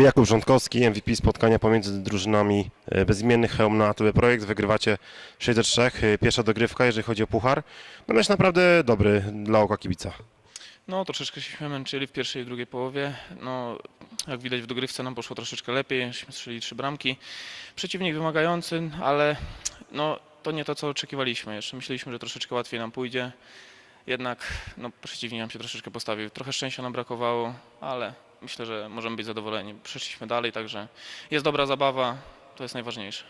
Jakub Rządkowski, MVP spotkania pomiędzy drużynami e, bezimiennych Hełm na ATB Projekt. Wygrywacie 6 do 3. E, Pierwsza dogrywka, jeżeli chodzi o puchar. No mecz naprawdę dobry dla oka kibica. No, troszeczkę się męczyli w pierwszej i drugiej połowie. No, jak widać w dogrywce nam poszło troszeczkę lepiej, strzeli trzy bramki. Przeciwnik wymagający, ale no, to nie to, co oczekiwaliśmy. Jeszcze myśleliśmy, że troszeczkę łatwiej nam pójdzie. Jednak no, przeciwnik nam się troszeczkę postawił. Trochę szczęścia nam brakowało, ale myślę, że możemy być zadowoleni. Przeszliśmy dalej, także jest dobra zabawa, to jest najważniejsze.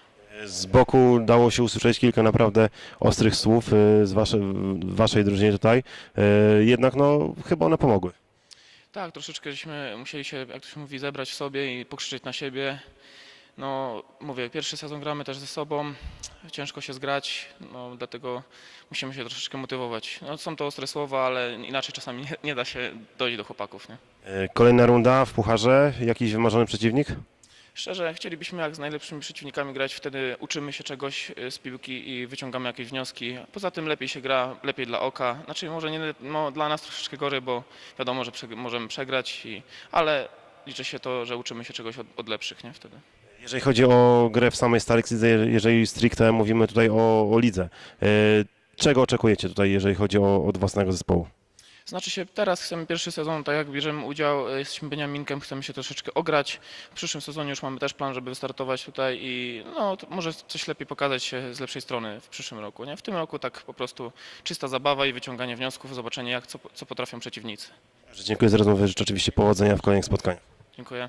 Z boku dało się usłyszeć kilka naprawdę ostrych słów e, z wasze, w waszej drużynie tutaj. E, Jednak no, chyba one pomogły. Tak, troszeczkę żeśmy musieli się, jak to się mówi, zebrać w sobie i pokrzyczeć na siebie. No, mówię, pierwszy sezon gramy też ze sobą, ciężko się zgrać, no, dlatego musimy się troszeczkę motywować. No, są to ostre słowa, ale inaczej czasami nie, nie da się dojść do chłopaków. Nie? E, Kolejna runda w pucharze. Jakiś wymarzony przeciwnik? Szczerze, chcielibyśmy jak z najlepszymi przeciwnikami grać, wtedy uczymy się czegoś y, z piłki i wyciągamy jakieś wnioski. Poza tym lepiej się gra, lepiej dla oka. Znaczy może nie, no, dla nas troszeczkę gorzej, bo wiadomo, że przeg- możemy przegrać, i, ale liczy się to, że uczymy się czegoś od, od lepszych nie? wtedy. Jeżeli chodzi o grę w samej Starix Lidze, jeżeli stricte mówimy tutaj o, o lidze, e, czego oczekujecie tutaj, jeżeli chodzi o, od własnego zespołu? Znaczy się, teraz chcemy pierwszy sezon, tak jak bierzemy udział, y, jesteśmy Beniaminkiem, chcemy się troszeczkę ograć. W przyszłym sezonie już mamy też plan, żeby wystartować tutaj i no, może coś lepiej pokazać się z lepszej strony w przyszłym roku. Nie? W tym roku tak po prostu czysta zabawa i wyciąganie wniosków, zobaczenie jak, co, co potrafią przeciwnicy. Dziękuję za rozmowę, życzę oczywiście powodzenia w kolejnych spotkaniach. Dziękuję.